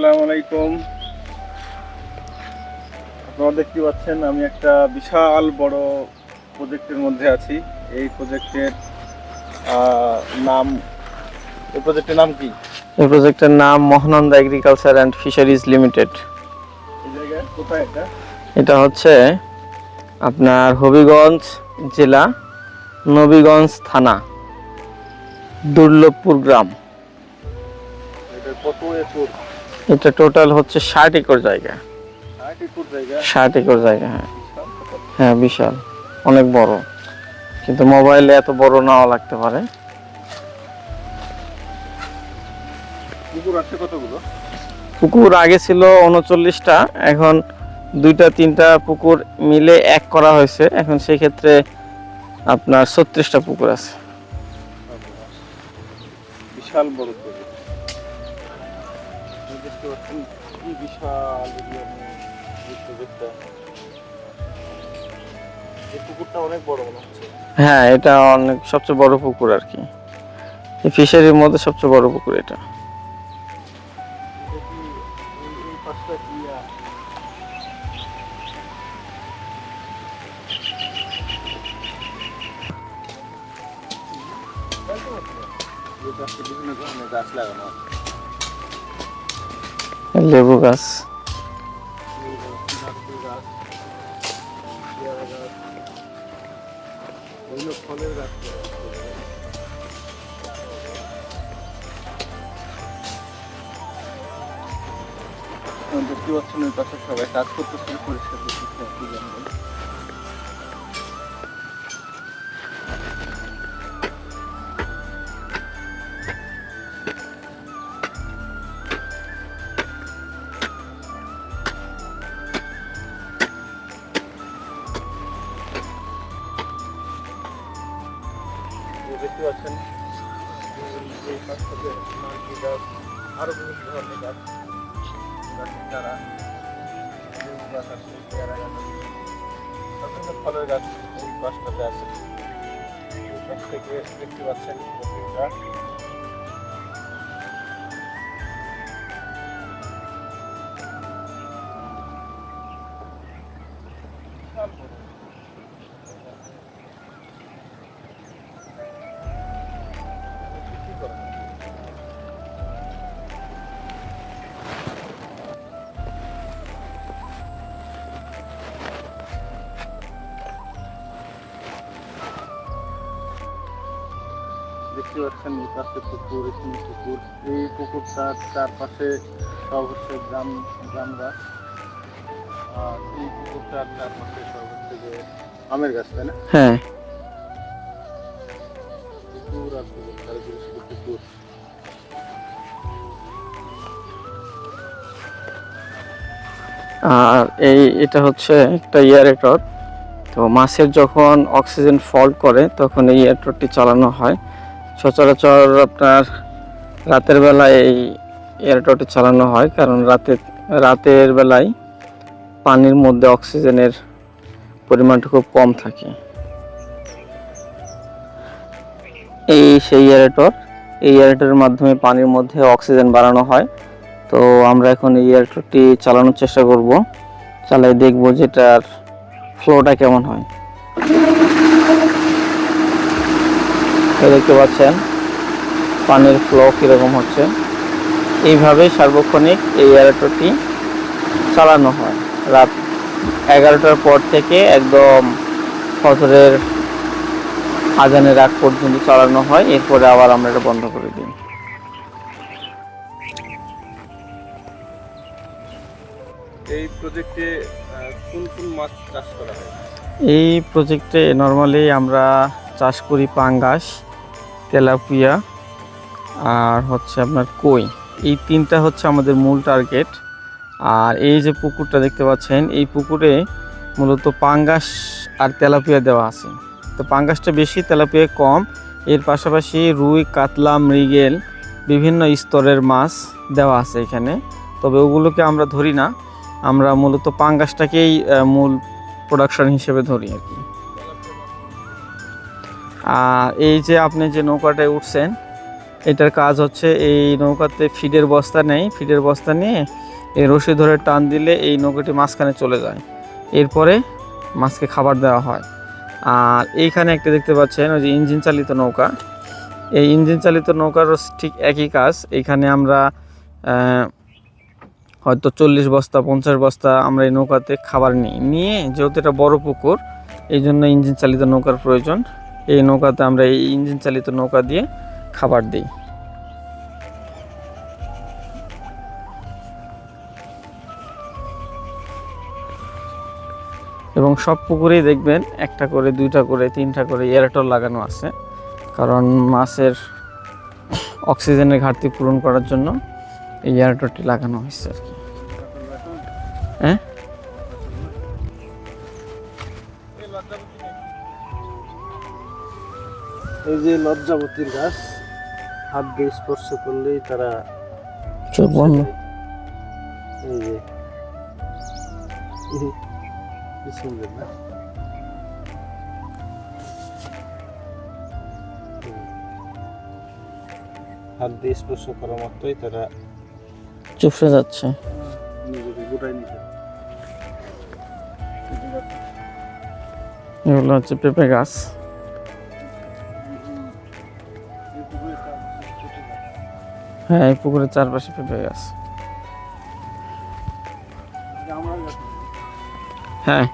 আসসালামু আলাইকুম। আপনারা দেখতে পাচ্ছেন আমি একটা বিশাল বড় প্রজেক্টের মধ্যে আছি। এই প্রজেক্টের নাম এই প্রজেক্টের নাম কি? এই প্রজেক্টের নাম Mahananda agriculture and fisheries limited কোথায় এটা? এটা হচ্ছে আপনার হবিগঞ্জ জেলা নবীগঞ্জ থানা দুর্লভপুর গ্রাম। কত একর এটা টোটাল হচ্ছে ষাট একর জায়গা। ষাট একর জায়গা? হ্যাঁ। হ্যাঁ বিশাল। অনেক বড়। কিন্তু মোবাইলে এত বড় নাও লাগতে পারে। পুকুর আগে ছিল উনচল্লিশটা এখন দুইটা তিনটা পুকুর মিলে এক করা হয়েছে। এখন সেই ক্ষেত্রে আপনার ছত্রিশটা পুকুর আছে। বিশাল বড় দেখতে পাচ্ছেন কি বিশাল area নিয়ে প্রজেক্টটা এই পুকুরটা অনেক বড় মনে হচ্ছে। হ্যাঁ এটা অনেক সবচেয়ে বড় পুকুর আর কি। এই ফিশারির মধ্যে সবচেয়ে বড় পুকুর এটা। বিভিন্ন ধরনের গাছ লাগানো আছে। আছে। গাছ দেখতে পাচ্ছেন পাশে সবাই কাজ পরিষ্কার করতেছে দেখতে পাচ্ছেন, এই- এই পাশটাতে নারকেল গাছ আরও বিভিন্ন ধরনের গাছ গাছের চারা গাছ গাছ বিভিন্ন ফলের গাছ এই পাশটাতে আছে পাশ থেকে দেখতে পাচ্ছেন গাছ বিশাল বড়। দেখতে পাচ্ছেন পাশে পুকুর এখানে পুকুর। এই পুকুরটার চারপাশে সব হচ্ছে গ্রাম গ্রাম গাছ আর এই পুকুরটার চারপাশে সব হচ্ছে যে আমের গাছ তাই না? হ্যাঁ। পুকুর আর পুকুর চারিদিকে শুধু পুকুর। আর এই এটা হচ্ছে একটা ইয়ারেটর তো মাছের যখন অক্সিজেন ফল্ট করে তখন এই ইয়ারেটরটি চালানো হয়। সচরাচর আপনার রাতের বেলায় এই এয়ারটরটি চালানো হয়, কারণ রাতে, রাতের বেলায় পানির মধ্যে অক্সিজেনের পরিমাণটা খুব কম থাকে। এই সেই এয়ারেটর এই এয়ারেটরের মাধ্যমে পানির মধ্যে অক্সিজেন বাড়ানো হয়। তো আমরা এখন এই এয়ারটরটি চালানোর চেষ্টা করব। চালাই দেখব যেটার ফ্লোটা কেমন হয়। দেখতে পাচ্ছেন পানির ফ্লো কীরকম হচ্ছে। এইভাবে সার্বক্ষণিক এই এয়ারটরটি চালানো হয়। রাত এগারোটার পর থেকে একদম ফজরের আজানের আগ পর্যন্ত চালানো হয়। এরপরে আবার আমরা এটা বন্ধ করে দিই। এই প্রজেক্টে কোন কোন মাছ চাষ করা হয়? এই প্রজেক্টে নর্মালি আমরা চাষ করি পাঙ্গাস তেলাপিয়া আর হচ্ছে আপনার কই। এই তিনটা হচ্ছে আমাদের মূল টার্গেট আর এই যে পুকুরটা দেখতে পাচ্ছেন, এই পুকুরে মূলত পাঙ্গাস আর তেলাপিয়া দেওয়া আছে। তো পাঙ্গাসটা বেশি, তেলাপিয়া কম। এর পাশাপাশি রুই, কাতলা, মৃগেল, বিভিন্ন স্তরের মাছ দেওয়া আছে এখানে। তবে ওগুলোকে আমরা ধরি না। আমরা মূলত পাঙ্গাসটাকেই মূল প্রোডাকশন হিসেবে ধরি আর কি। এই যে আপনি যে নৌকাটায় উঠছেন, এটার কাজ হচ্ছে এই নৌকাতে ফিডের বস্তা নেই, ফিডের বস্তা নিয়ে এই রশি ধরে টান দিলে এই নৌকাটি মাঝখানে চলে যায়। এরপরে মাছকে খাবার দেওয়া হয়। আর এইখানে একটা দেখতে পাচ্ছেন, ওই যে ইঞ্জিন চালিত নৌকা। এই ইঞ্জিন চালিত নৌকারও ঠিক একই কাজ। এখানে আমরা হয়তো চল্লিশ বস্তা, পঞ্চাশ বস্তা আমরা এই নৌকাতে খাবার নিই। নিয়ে যেহেতু এটা বড় পুকুর এই জন্য ইঞ্জিন চালিত নৌকার প্রয়োজন। এই নৌকাতে আমরা এই ইঞ্জিন চালিত নৌকা দিয়ে খাবার দিই। এবং সব পুকুরেই দেখবেন একটা করে, দুইটা করে, তিনটা করে এয়ারটল লাগানো আছে। কারণ মাছের অক্সিজেনের ঘাটতি পূরণ করার জন্য এই এয়ারটলটি লাগানো হয়েছে আর কি। হ্যাঁ? এই যে লজ্জাবতীর গাছ হাত দিয়ে স্পর্শ করলেই তারা চোখ বন্ধ। এই যে। কি সুন্দর না? হাত দিয়ে স্পর্শ করা মাত্রই তারা চুপসে যাচ্ছে। নিজেকে গোটাই নিতে এগুলো হচ্ছে পেঁপে গাছ। হ্যাঁ এই পুকুরের চারপাশে পেঁপে গাছ। হ্যাঁ।